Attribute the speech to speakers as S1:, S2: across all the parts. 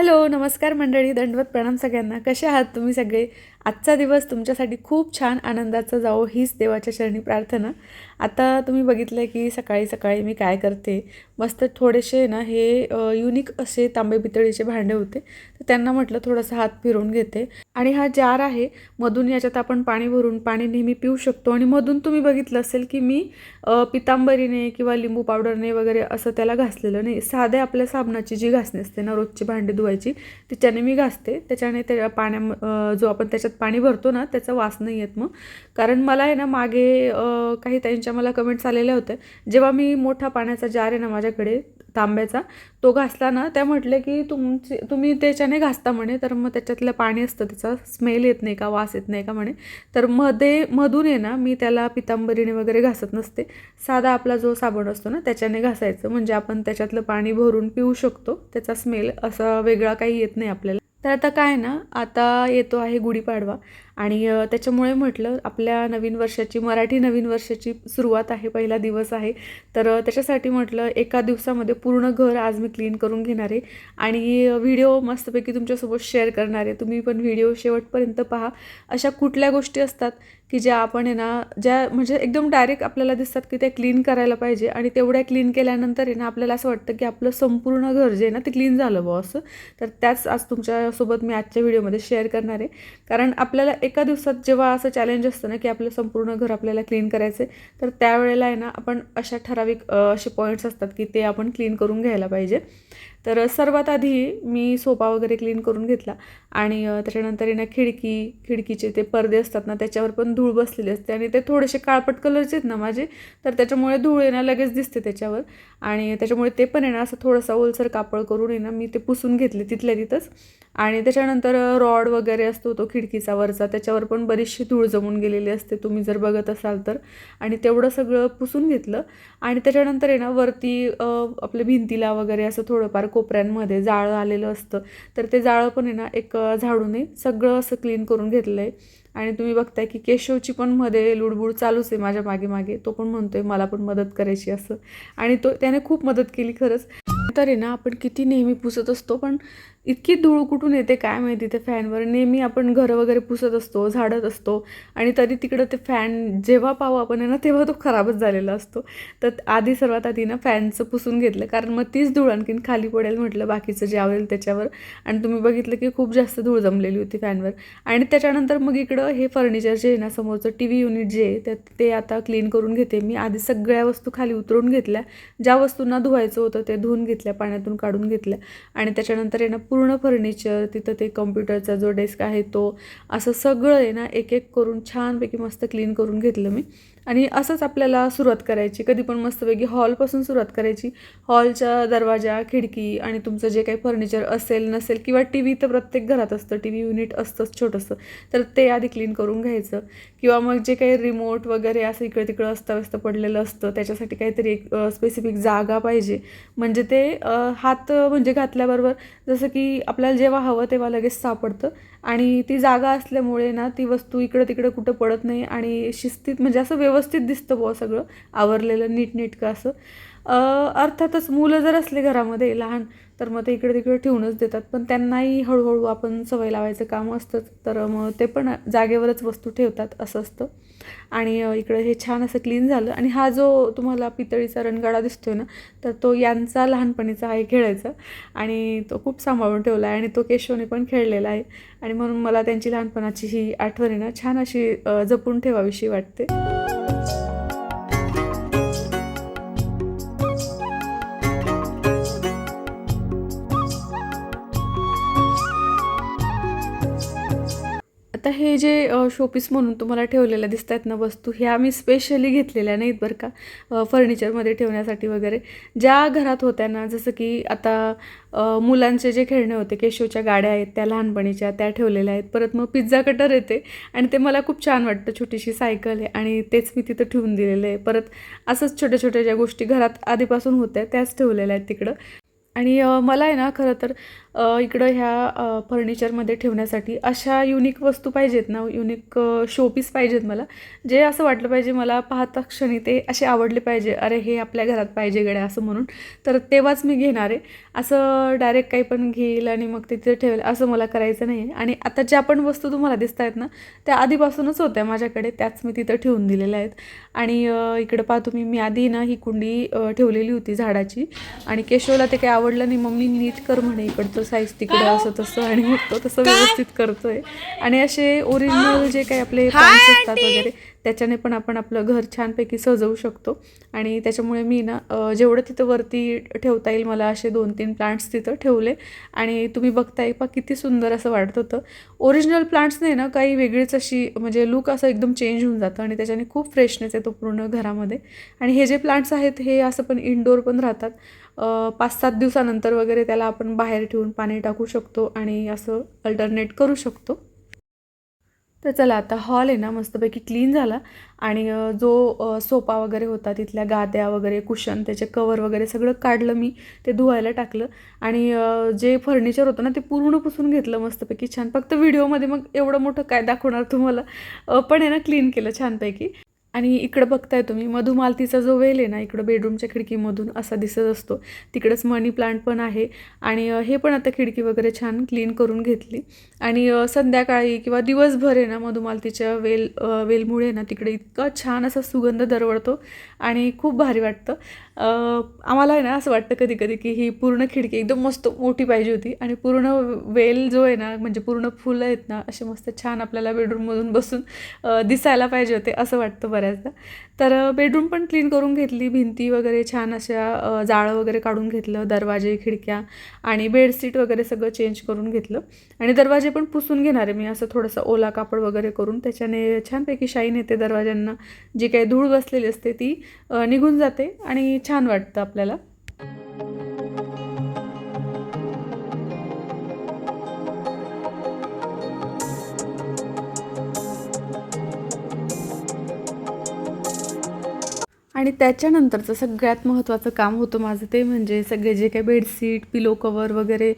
S1: Hello नमस्कार मंडळी दंडवत प्रणाम सगळ्यांना. कसे आहात तुम्ही सगळे? आजचा दिवस तुमच्यासाठी खूप छान आनंदाचा जावो हीच देवाच्या चरणी प्रार्थना. आता तुम्ही बघितलं की सकाळी सकाळी मी काय करते? मस्त थोडेसे ना हे युनिक असे तांबे पितळीचे भांडे होते. तर त्यांना म्हटलं थोडंसं हात फिरवून घेते. आणि हा जार आहे मधून याच्यात आपण पाणी भरून पाणी नेहमी पिऊ शकतो. आणि मधून तुम्ही बघितलं असेल की मी पितांबरीने किंवा लिंबू पावडरने वगैरे असं त्याला घासलेलं नाही. साध्या आपल्या साबणाची जी घासणी असते ना रोजची भांडी धुवायची तिच्याने मी घासते. त्याच्याने त्या पाण्या जो आपण त्याच्यात पाणी भरतो ना त्याचा वास नाही येत मग. कारण मला आहे ना मागे काही त्यांच्या मला कमेंट्स आलेल्या होत्या जेव्हा मी मोठा पाण्याचा जार आहे ना माझ्याकडे तांब्याचा तो घासला ना त्या म्हटले की तुमचे तुम्ही त्याच्याने घासता म्हणे तर मग त्याच्यातलं पाणी असतं त्याचा स्मेल येत नाही का वास येत नाही का म्हणे. तर मध्ये मधून आहे ना मी त्याला पितांबरीने वगैरे घासत नसते. साधा आपला जो साबण असतो ना त्याच्याने घासायचं. म्हणजे आपण त्याच्यातलं पाणी भरून पिऊ शकतो त्याचा स्मेल असा वेगळा काही येत नाही आपल्याला. तर आता काय ना आता येतो आहे गुढीपाडवा. आणि त्याच्यामुळे म्हटलं आपल्या नवीन वर्षाची मराठी नवीन वर्षाची सुरुवात आहे पहिला दिवस आहे. तर त्याच्यासाठी म्हटलं एका दिवसामध्ये पूर्ण घर आज मी क्लीन करून घेणार आहे. आणि व्हिडिओ मस्तपैकी तुमच्यासोबत शेअर करणार आहे. तुम्ही पण व्हिडिओ शेवटपर्यंत पहा. अशा कुठल्या गोष्टी असतात की ज्या आपण आहे ना ज्या म्हणजे एकदम डायरेक्ट आपल्याला दिसतात की त्या क्लीन करायला पाहिजे आणि तेवढ्या क्लीन केल्यानंतर आहे ना आपल्याला असं वाटतं की आपलं संपूर्ण घर जे आहे ना ते क्लीन झालं बुवा असं. तर त्याच आज तुमच्यासोबत मी आजच्या व्हिडिओमध्ये शेअर करणार आहे. कारण आपल्याला एक एका दिवसात जेव्हा असं चॅलेंज असतं ना की आपलं संपूर्ण घर आपल्याला क्लीन करायचं आहे तर त्यावेळेला आहे ना आपण अशा ठराविक असे पॉईंट्स असतात की ते आपण क्लीन करून घ्यायला पाहिजे. तर सर्वात आधी मी सोफा वगैरे क्लीन करून घेतला. आणि त्याच्यानंतर आहे ना खिडकी खिडकीचे ते पडदे असतात ना त्याच्यावर पण धूळ बसलेली असते. आणि ते थोडेसे काळपट कलरचे आहेत ना माझे तर त्याच्यामुळे धूळ आहे ना लगेच दिसते त्याच्यावर. आणि त्याच्यामुळे ते पण आहे ना असं थोडंसं ओलसर कापड करून आहे ना मी ते पुसून घेतले तिथल्या तिथंच. आणि त्याच्यानंतर रॉड वगैरे असतो तो खिडकीचा वरचा त्याच्यावर पण बरीचशी धूळ जमून गेलेली असते तुम्ही जर बघत असाल तर. आणि तेवढं सगळं पुसून घेतलं. आणि त्याच्यानंतर आहे ना वरती आपल्या भिंतीला वगैरे असं थोडंफार कोपऱ्यांमध्ये जाळं आलेलं असतं. तर ते जाळं पण आहे ना एक झाडूने सगळं असं क्लीन करून घेतलं आहे आणि तुम्ही बघताय की केशवची पण मध्ये लुडबुड चालूच आहे माझ्या मागे मागे. तो पण म्हणतो आहे मला पण मदत करायची असं. आणि तो त्याने खूप मदत केली खरंच. तर आहे ना आपण किती नेहमी पुसत असतो पण इतकी धूळ कुठून येते काय माहिती ते फॅनवर. नेहमी आपण घरं वगैरे पुसत असतो झाडत असतो आणि तरी तिकडं ते फॅन जेव्हा पाहू आपण आहे ना तेव्हा तो खराबच झालेला असतो. तर आधी सर्वात आधी ना फॅनचं पुसून घेतलं कारण मग तीच धूळ आणखीन खाली पडेल म्हटलं बाकीचं जे आवडेल त्याच्यावर. आणि तुम्ही बघितलं की खूप जास्त धूळ जमलेली होती फॅनवर. आणि त्याच्यानंतर मग इकडं हे फर्निचर जे आहे ना समोरचं टी व्ही युनिट जे आहे त्यात ते आता क्लीन करून घेते मी. आधी सगळ्या वस्तू खाली उतरून घेतल्या. ज्या वस्तूंना धुवायचं होतं ते धुवून घेतल्या पाण्यातून काढून घेतल्या. आणि त्याच्यानंतर आहे ना पूर्ण फर्निचर तिथं ते कम्प्युटरचा जो डेस्क आहे तो असं सगळं आहे ना एक एक करून छानपैकी मस्त क्लीन करून घेतलं मी. आणि असंच आपल्याला सुरुवात करायची. कधी पण मस्तपैकी हॉलपासून सुरुवात करायची. हॉलच्या दरवाजा खिडकी आणि तुमचं जे काही फर्निचर असेल नसेल किंवा टी व्ही तर प्रत्येक घरात असतं. टी व्ही युनिट असतंच छोटंसं. तर ते आधी क्लीन करून घ्यायचं. किंवा मग जे काही रिमोट वगैरे असं इकडे तिकडं अस्ताव्यस्त पडलेलं असतं त्याच्यासाठी काहीतरी एक स्पेसिफिक जागा पाहिजे. म्हणजे ते हात म्हणजे घातल्याबरोबर जसं की आपल्याला जेव्हा हवं तेव्हा लगेच सापडतं. आणि ती जागा असल्यामुळे ना ती वस्तू इकडं तिकडं कुठं पडत नाही आणि शिस्तीत म्हणजे असं व्यवस्थित दिसतं बुवा सगळं आवरलेलं नीटनेटकं असं. अर्थातच मुलं जर असले घरामध्ये लहान तर मग ते इकडे तिकडे ठेवूनच देतात. पण त्यांनाही हळूहळू आपण सवय लावायचं काम असतं तर मग ते पण जागेवरच वस्तू ठेवतात असं असतं. आणि इकडं हे छान असं क्लीन झालं. आणि हा जो तुम्हाला पितळीचा रणगाडा दिसतोय ना तर तो यांचा लहानपणीचा आहे खेळायचा. आणि तो खूप सांभाळून ठेवला आहे आणि तो केशवने पण खेळलेला आहे. आणि म्हणून मला त्यांची लहानपणाची ही आठवण आहे ना छान अशी जपून ठेवावीशी वाटते. हे जे शोपीस म्हणून तुम्हाला ठेवलेल्या दिसत आहेत ना वस्तू ह्या मी स्पेशली घेतलेल्या नाहीत बरं का फर्निचरमध्ये ठेवण्यासाठी वगैरे. ज्या घरात होत्या ना जसं की आता मुलांचे जे खेळणे होते केशवच्या गाड्या आहेत त्या लहानपणीच्या त्या ठेवलेल्या आहेत. परत मग पिझ्झा कटर येते आणि ते मला खूप छान वाटतं छोटीशी सायकल आहे आणि तेच मी तिथं ठेवून दिलेलं आहे. परत असंच छोट्या छोट्या ज्या गोष्टी घरात आधीपासून होत्या त्याच ठेवलेल्या आहेत तिकडं. आणि मला आहे ना खरं तर इकडं ह्या फर्निचरमध्ये ठेवण्यासाठी अशा युनिक वस्तू पाहिजेत ना युनिक शोपीस पाहिजेत मला जे असं वाटलं पाहिजे मला पाहता क्षणी ते असे आवडले पाहिजे अरे हे आपल्या घरात पाहिजे गड्या असं म्हणून. तर तेव्हाच मी घेणार आहे. असं डायरेक्ट काही पण घेईल आणि मग तिथे ठेवेल असं मला करायचं नाही आहे आणि आता ज्या पण वस्तू तुम्हाला दिसत आहेत ना त्या आधीपासूनच होत्या माझ्याकडे त्याच मी तिथं ठेवून दिलेल्या आहेत. आणि इकडं पाहतो तुम्ही मी आधी ना ही कुंडी ठेवलेली होती झाडाची आणि केशवला ते काही आवडलं नाही मम्मी नीट कर म्हणे इकडचं. साईज तिकडं असं तसं आणि मग तो तसं व्यवस्थित करतोय. आणि असे ओरिजिनल जे काही आपले plants असतात वगैरे त्याच्याने पण आपण आपलं घर छानपैकी सजवू शकतो. आणि त्याच्यामुळे मी ना जेवढं तिथं वरती ठेवता येईल मला असे दोन तीन प्लांट्स तिथं ठेवले. आणि तुम्ही बघताय पा किती सुंदर असं वाटत होतं. ओरिजिनल प्लांट्सने ना काही वेगळीच अशी म्हणजे लुक असं एकदम चेंज होऊन जातं आणि त्याच्याने खूप फ्रेशनेस येतो पूर्ण घरामध्ये. आणि हे जे प्लांट्स आहेत हे असं पण इनडोअर पण राहतात. पाच सात दिवसानंतर वगैरे त्याला आपण बाहेर ठेवून पाणी टाकू शकतो आणि असं अल्टरनेट करू शकतो. तर चला आता हॉल आहे ना मस्तपैकी क्लीन झाला. आणि जो सोपा सोफा वगैरे होता तिथल्या गाद्या वगैरे कुशन त्याचे कवर वगैरे सगळं काढलं मी ते धुवायला टाकलं. आणि जे फर्निचर होतं ना ते पूर्ण पुसून घेतलं मस्तपैकी छान. फक्त व्हिडिओमध्ये मग एवढं मोठं काय दाखवणार तुम्हाला? पण आहे ना क्लीन केलं छानपैकी. आणि इकडं बघताय तुम्ही मधुमालतीचा जो वेल आहे ना इकडं बेडरूमच्या खिडकीमधून असा दिसत असतो. तिकडंच मनी प्लांट पण आहे. आणि हे पण आता खिडकी वगैरे छान क्लीन करून घेतली. आणि संध्याकाळी किंवा दिवसभर आहे ना मधुमालतीच्या वेल वेलमुळे ना तिकडे इतका छान असा सुगंध दरवळतो. आणि खूप भारी वाटतं. आम्हाला आहे ना असं वाटतं कधी कधी की ही पूर्ण खिडकी एकदम मस्त मोठी पाहिजे होती आणि पूर्ण वेल जो आहे ना म्हणजे पूर्ण फुलं आहेत ना असे मस्त छान आपल्याला बेडरूममधून बसून दिसायला पाहिजे होते असं वाटतं बऱ्याचदा. तर बेडरूम पण क्लीन करून घेतली भिंती वगैरे छान अशा जाळं वगैरे काढून घेतलं दरवाजे खिडक्या आणि बेडशीट वगैरे सगळं चेंज करून घेतलं. आणि दरवाजे पण पुसून घेणार आहे मी असं थोडंसं ओला कापड वगैरे करून. त्याच्याने छानपैकी शाईन येते दरवाज्यांना. जी काही धूळ बसलेली असते ती निघून जाते आणि छान वाटतं आपल्याला. आणि त्याच्यानंतरचं सगळ्यात महत्त्वाचं काम होतं माझं ते म्हणजे सगळे जे काही बेडशीट पिलो कवर वगैरे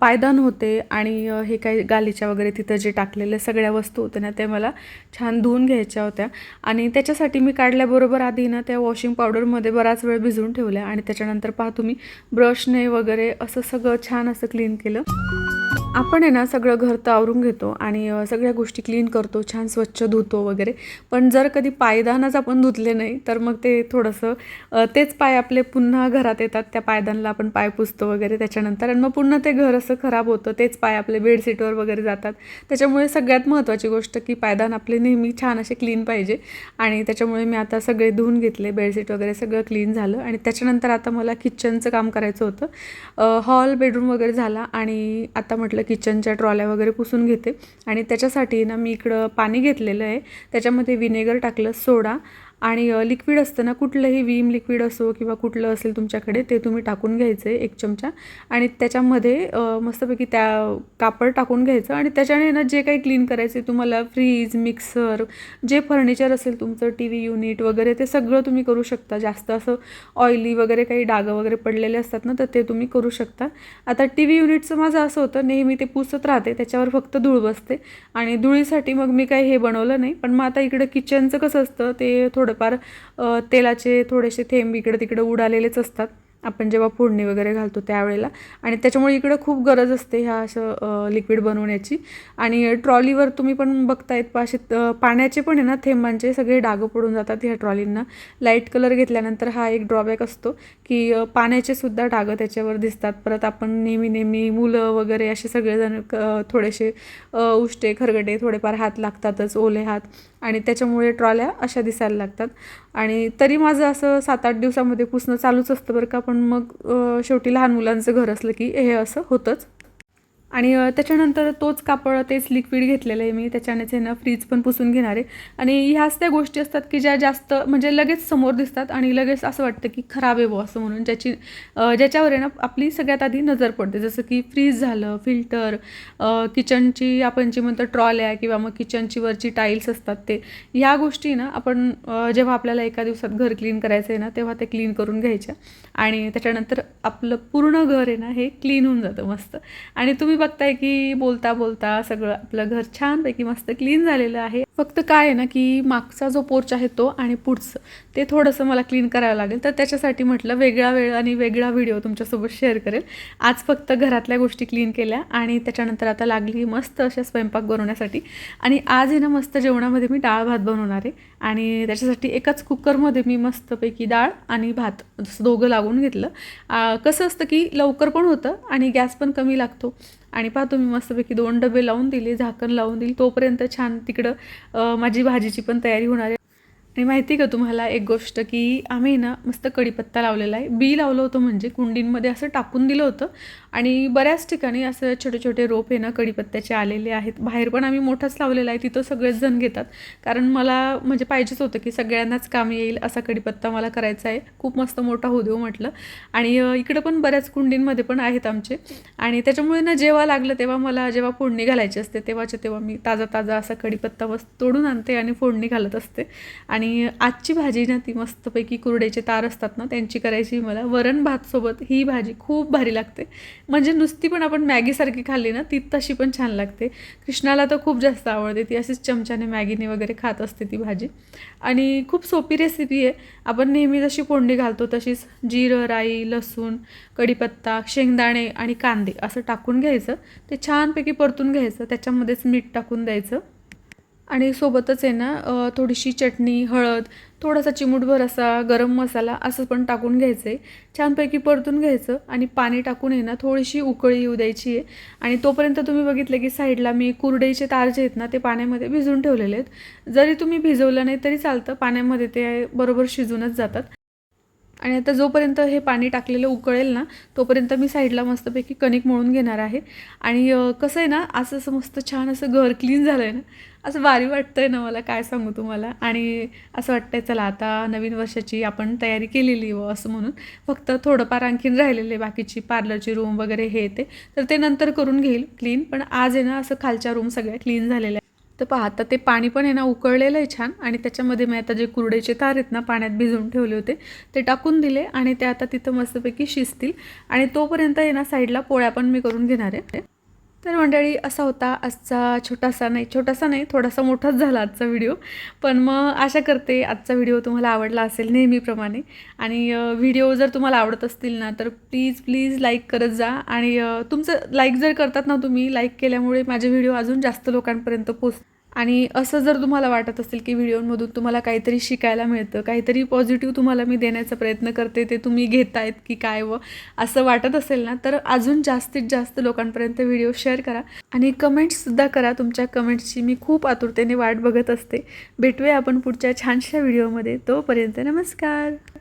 S1: पायदान होते आणि हे काही गालीच्या वगैरे तिथं जे टाकलेल्या सगळ्या वस्तू होत्या ना त्या मला छान धुवून घ्यायच्या होत्या. आणि त्याच्यासाठी मी काढल्याबरोबर आधी ना त्या वॉशिंग पावडरमध्ये बराच वेळ भिजवून ठेवल्या आणि त्याच्यानंतर पहा तुम्ही ब्रशने वगैरे असं सगळं छान असं क्लीन केलं. आपण आहे ना सगळं घर तर आवरून घेतो आणि सगळ्या गोष्टी क्लीन करतो छान स्वच्छ धुतो वगैरे. पण जर कधी पायदानच आपण धुतले नाही तर मग ते थोडंसं तेच पाय आपले पुन्हा घरात येतात. त्या पायदानला आपण पाय पुसतो वगैरे त्याच्यानंतर आणि मग पुन्हा ते घर असं खराब होतं तेच पाय आपले बेडशीटवर वगैरे जातात. त्याच्यामुळे सगळ्यात महत्त्वाची गोष्ट की पायदान आपले नेहमी छान असे क्लीन पाहिजे. आणि त्याच्यामुळे मी आता सगळे धुवून घेतले बेडशीट वगैरे सगळं क्लीन झालं. आणि त्याच्यानंतर आता मला किचनचं काम करायचं होतं. हॉल बेडरूम वगैरे झाला आणि आता म्हटलं किचनच्या ट्रॉल्या वगैरे पुसून घेते. आणि त्याच्यासाठी ना मी इकडं पाणी घेतलेलं आहे. त्याच्यामध्ये विनेगर टाकलं सोडा आणि लिक्विड असतं ना कुठलंही विम लिक्विड असो किंवा कुठलं असेल तुमच्याकडे ते तुम्ही टाकून घ्यायचं आहे एक चमचा. आणि त्याच्यामध्ये मस्तपैकी त्या कापड टाकून घ्यायचं आणि त्याच्याने ना जे काही क्लीन करायचे तुम्हाला फ्रीज मिक्सर जे फर्निचर असेल तुमचं टी व्ही युनिट वगैरे ते सगळं तुम्ही करू शकता. जास्त असं ऑइली वगैरे काही डागं वगैरे पडलेले असतात ना तर ते तुम्ही करू शकता. आता टी व्ही युनिटचं माझं असं होतं नेहमी ते पुसत राहते त्याच्यावर फक्त धूळ बसते. आणि धुळीसाठी मग मी काही हे बनवलं नाही पण मग आता इकडं किचनचं कसं असतं ते थोडं थोडंफार तेलाचे थोडेसे थेंब इकडं तिकडं उडालेलेच असतात. आपण जेव्हा फोडणी वगैरे घालतो त्यावेळेला. आणि त्याच्यामुळे इकडं खूप गरज असते ह्या असं लिक्विड बनवण्याची. आणि ट्रॉलीवर तुम्ही पण बघतायत पाशे असे पाण्याचे पण आहे ना थेंबांचे सगळे डागं पडून जातात ह्या ट्रॉलींना. लाइट कलर घेतल्यानंतर हा एक ड्रॉबॅक असतो की पाण्याचे सुद्धा डागं त्याच्यावर दिसतात. परत आपण नेहमी नेहमी मुलं वगैरे असे सगळेजण थोडेसे उष्टे खरगटे थोडेफार हात लागतातच ओले हात. आणि त्याच्यामुळे ट्रॉल्या अशा दिसायला लागतात. आणि तरी माझं असं सात आठ दिवसामध्ये पुसणं चालूच असतं बरं का पण मग शेवटी लहान मुलांचं घर असलं की हे असं होतंच. आणि त्याच्यानंतर तोच कापड तेच लिक्विड घेतलेलं आहे मी. त्याच्यानेच आहे ना फ्रीज पण पुसून घेणार आहे. आणि ह्याच त्या गोष्टी असतात की ज्या जास्त म्हणजे लगेच समोर दिसतात आणि लगेच असं वाटतं की खराब आहे बो असं म्हणून. ज्याची ज्याच्यावर आहे ना आपली सगळ्यात आधी नजर पडते. जसं की फ्रीज झालं फिल्टर किचनची आपण जी म्हणतो ट्रॉल्या किंवा मग किचनची वरची टाईल्स असतात ते ह्या गोष्टी ना आपण जेव्हा आपल्याला एका दिवसात घर क्लीन करायचं आहे ना तेव्हा ते क्लीन करून घ्यायच्या. आणि त्याच्यानंतर आपलं पूर्ण घर आहे ना हे क्लीन होऊन जातं मस्त. आणि तुम्ही बघताय की बोलता बोलता सगळं आपलं घर छानपैकी मस्त क्लीन झालेलं आहे. फक्त काय आहे ना की मागचा जो पोर्च आहे तो आणि पुढचं ते थोडंसं मला क्लीन करावं लागेल. तर त्याच्यासाठी म्हटलं वेगळा वेळ आणि वेगळा व्हिडिओ तुमच्यासोबत शेअर करेल. आज फक्त घरातल्या गोष्टी क्लीन केल्या आणि त्याच्यानंतर आता लागली मस्त अशा स्वयंपाक बनवण्यासाठी. आणि आज आहे ना मस्त जेवणामध्ये मी डाळ भात बनवणार आहे. आणि त्याच्यासाठी एकाच कुकरमध्ये मी मस्तपैकी डाळ आणि भात जसं दोघं लागून घेतलं. कसं असतं की लवकर पण होतं आणि गॅस पण कमी लागतो. आणि पाहतो मी मस्तपैकी दोन डबे लावून दिले झाकण लावून दिली तोपर्यंत छान तिकडं माझी भाजीची पण तयारी होणार आहे. आणि माहिती आहे का तुम्हाला एक गोष्ट की आम्ही ना मस्त कढीपत्ता लावलेला आहे. बी लावलं होतं म्हणजे कुंडींमध्ये असं टाकून दिलं होतं. आणि बऱ्याच ठिकाणी असं छोटे छोटे रोप आहे ना कढीपत्त्याचे आलेले आहेत. बाहेर पण आम्ही मोठाच लावलेला आहे. तिथं सगळेच जण घेतात. कारण मला म्हणजे पाहिजेच होतं की सगळ्यांनाच काम येईल असा कढीपत्ता मला करायचा आहे. खूप मस्त मोठा होऊ देऊ म्हटलं. आणि इकडं पण बऱ्याच कुंडींमध्ये पण आहेत आमचे. आणि त्याच्यामुळे ना जेव्हा लागलं तेव्हा मला जेव्हा फोडणी घालायची असते तेव्हाच्या तेव्हा मी ताजा ताजा असा कढीपत्ता बस तोडून आणते आणि फोडणी घालत असते. आणि आणि आजची भाजी ना ती मस्तपैकी कुरड्याचे तार असतात ना त्यांची करायची मला. वरण भातसोबत ही भाजी खूप भारी लागते. म्हणजे नुसती पण आपण मॅगीसारखी खाल्ली ना ती तशी पण छान लागते. कृष्णाला तर खूप जास्त आवडते ती अशीच चमच्याने मॅगीने वगैरे खात असते ती भाजी. आणि खूप सोपी रेसिपी आहे. आपण नेहमी जशी फोडणी घालतो तशीच जिरं राई लसूण कढीपत्ता शेंगदाणे आणि कांदे असं टाकून घ्यायचं. ते छानपैकी परतून घ्यायचं. त्याच्यामध्येच मीठ टाकून द्यायचं. आणि सोबतच आहे ना थोडीशी चटणी हळद थोडासा चिमूटभर असा गरम मसाला असं पण टाकून घ्यायचं आहे छानपैकी परतून घ्यायचं आणि पाणी टाकून आहे ना थोडीशी उकळी येऊ द्यायची आहे. आणि तोपर्यंत तुम्ही बघितलं की साईडला मी कुरडईचे तार जे आहेत ना ते पाण्यामध्ये भिजवून ठेवलेले आहेत. जरी तुम्ही भिजवलं नाही तरी चालतं पाण्यामध्ये ते बरोबर शिजूनच जातात. आणि आता जोपर्यंत हे पाणी टाकलेलं उकळेल ना तोपर्यंत मी साईडला मस्तपैकी कणिक मळून घेणार आहे. आणि कसं आहे ना असं असं मस्त छान असं घर क्लीन झालं आहे ना असं भारी वाटतं आहे ना मला काय सांगू तुम्हाला. आणि असं वाटतंय चला आता नवीन वर्षाची आपण तयारी केलेली व असं म्हणून. फक्त थोडंफार आणखीन राहिलेले बाकीची पार्लरची रूम वगैरे हे ते. तर ते नंतर करून घेईल क्लीन. पण आज आहे ना असं खालच्या रूम सगळ्या क्लीन झालेल्या आहेत. तर पहा आता ते पाणी पण आहे ना उकळलेलं आहे छान. आणि त्याच्यामध्ये मी आता जे कुरडेचे तार आहेत ना पाण्यात भिजवून ठेवले होते ते टाकून दिले आणि ते आता तिथं मस्तपैकी शिजतील. आणि तोपर्यंत आहे ना साईडला पोळ्या पण मी करून घेणार आहे. तर मंडळी असा होता आजचा छोटासा नाही छोटासा नाही थोडासा मोठाच झाला आजचा व्हिडिओ. पण मग आशा करते आजचा व्हिडिओ तुम्हाला आवडला असेल नेहमीप्रमाणे. आणि व्हिडिओ जर तुम्हाला आवडत असतील ना तर प्लीज प्लीज लाईक करत जा. आणि तुमचं लाईक जर करतात ना तुम्ही लाईक केल्यामुळे माझे व्हिडिओ अजून जास्त लोकांपर्यंत पोच आणि असं जर तुम्हाला वाटत असेल की व्हिडिओमधून तुम्हाला काहीतरी शिकायला मिळतं काहीतरी पॉझिटिव्ह तुम्हाला मी देण्याचा प्रयत्न करते ते तुम्ही घेतायत की काय व असं वाटत असेल ना तर अजून जास्तीत जास्त लोकांपर्यंत व्हिडिओ शेअर करा आणि कमेंट्ससुद्धा करा. तुमच्या कमेंट्सची मी खूप आतुरतेने वाट बघत असते. भेटूया आपण पुढच्या छानशा व्हिडिओमध्ये. तोपर्यंत नमस्कार.